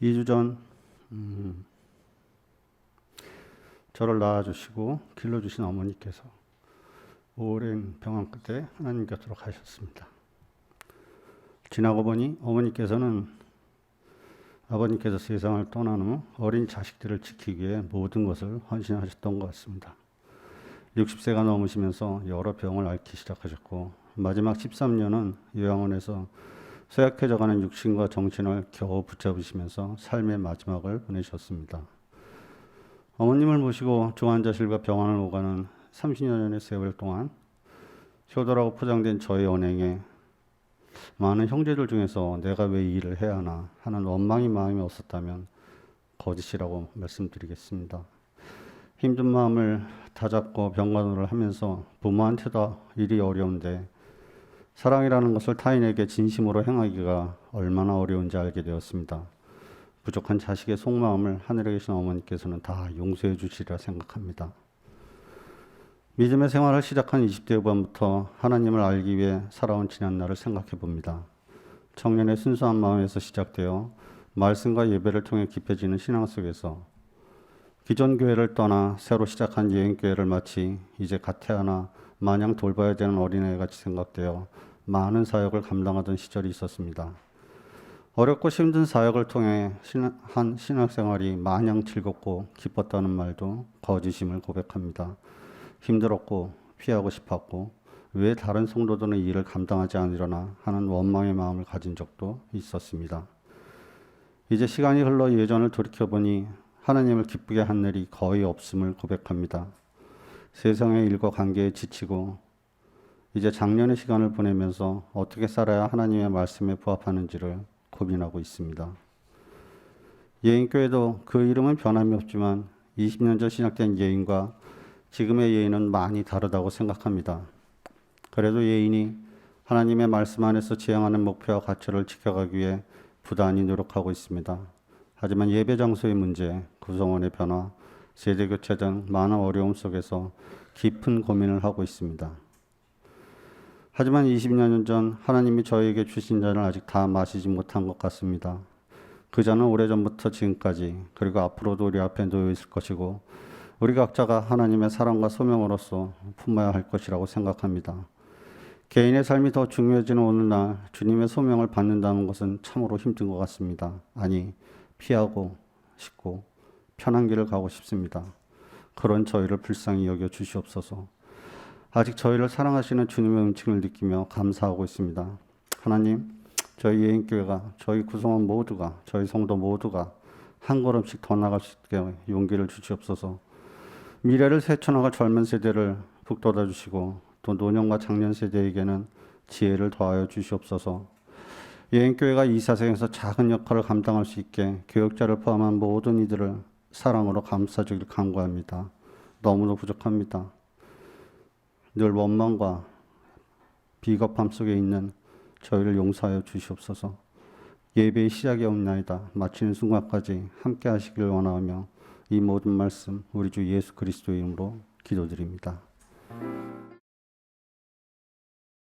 2주 전 음, 저를 낳아주시고 길러주신 어머니께서 오랜 병원 끝에 하나님 곁으로 가셨습니다. 지나고 보니 어머니께서는 아버님께서 세상을 떠난 후 어린 자식들을 지키기 위해 모든 것을 헌신하셨던 것 같습니다. 60세가 넘으시면서 여러 병을 앓기 시작하셨고 마지막 13년은 요양원에서 쇠약해져가는 육신과 정신을 겨우 붙잡으시면서 삶의 마지막을 보내셨습니다. 어머님을 모시고 중환자실과 병원을 오가는 30년의 세월 동안 효도라고 포장된 저의 언행에 많은 형제들 중에서 내가 왜 이 일을 해야 하나 하는 원망의 마음이 없었다면 거짓이라고 말씀드리겠습니다. 힘든 마음을 다잡고 병간호를 하면서 부모한테도 일이 어려운데 사랑이라는 것을 타인에게 진심으로 행하기가 얼마나 어려운지 알게 되었습니다. 부족한 자식의 속마음을 하늘에 계신 어머니께서는 다 용서해 주시리라 생각합니다. 믿음의 생활을 시작한 20대 후반부터 하나님을 알기 위해 살아온 지난 날을 생각해 봅니다. 청년의 순수한 마음에서 시작되어 말씀과 예배를 통해 깊어지는 신앙 속에서 기존 교회를 떠나 새로 시작한 여행 교회를 마치 이제 갓 태어나 마냥 돌봐야 되는 어린애 같이 생각되어 많은 사역을 감당하던 시절이 있었습니다. 어렵고 힘든 사역을 통해 신- 한 신학생활이 마냥 즐겁고 기뻤다는 말도 거짓임을 고백합니다. 힘들었고 피하고 싶었고 왜 다른 성도들은 이 일을 감당하지 않으려나 하는 원망의 마음을 가진 적도 있었습니다. 이제 시간이 흘러 예전을 돌이켜보니 하나님을 기쁘게 한 일이 거의 없음을 고백합니다. 세상의 일과 관계에 지치고 이제 작년의 시간을 보내면서 어떻게 살아야 하나님의 말씀에 부합하는지를 고민하고 있습니다. 예인교회도 그 이름은 변함이 없지만 20년 전 시작된 예인과 지금의 예인은 많이 다르다고 생각합니다. 그래도 예인이 하나님의 말씀 안에서 지향하는 목표와 가치를 지켜가기 위해 부단히 노력하고 있습니다. 하지만 예배 장소의 문제, 구성원의 변화, 세대 교체 등 많은 어려움 속에서 깊은 고민을 하고 있습니다. 하지만 20년 전 하나님이 저에게 주신 잔을 아직 다 마시지 못한 것 같습니다. 그 잔은 오래전부터 지금까지 그리고 앞으로도 우리 앞에 놓여 있을 것이고 우리 각자가 하나님의 사랑과 소명으로서 품어야 할 것이라고 생각합니다. 개인의 삶이 더 중요해지는 오늘날 주님의 소명을 받는다는 것은 참으로 힘든 것 같습니다. 아니, 피하고 싶고 편한 길을 가고 싶습니다. 그런 저희를 불쌍히 여겨 주시옵소서. 아직 저희를 사랑하시는 주님의 음침을 느끼며 감사하고 있습니다. 하나님, 저희 예인교회가 저희 구성원 모두가 저희 성도 모두가 한 걸음씩 더 나갈 수 있게 용기를 주시옵소서. 미래를 세쳐나갈 젊은 세대를 북돋아 주시고 또 노년과 장년 세대에게는 지혜를 더하여 주시옵소서. 예인교회가 이 사생에서 작은 역할을 감당할 수 있게 교역자를 포함한 모든 이들을 사랑으로 감싸주길 간구합니다. 너무도 부족합니다. 늘 원망과 비겁함 속에 있는 저희를 용서하여 주시옵소서. 예배의 시작이 없나이다. 마치는 순간까지 함께 하시길 원하며 이 모든 말씀 우리 주 예수 그리스도의 이름으로 기도드립니다.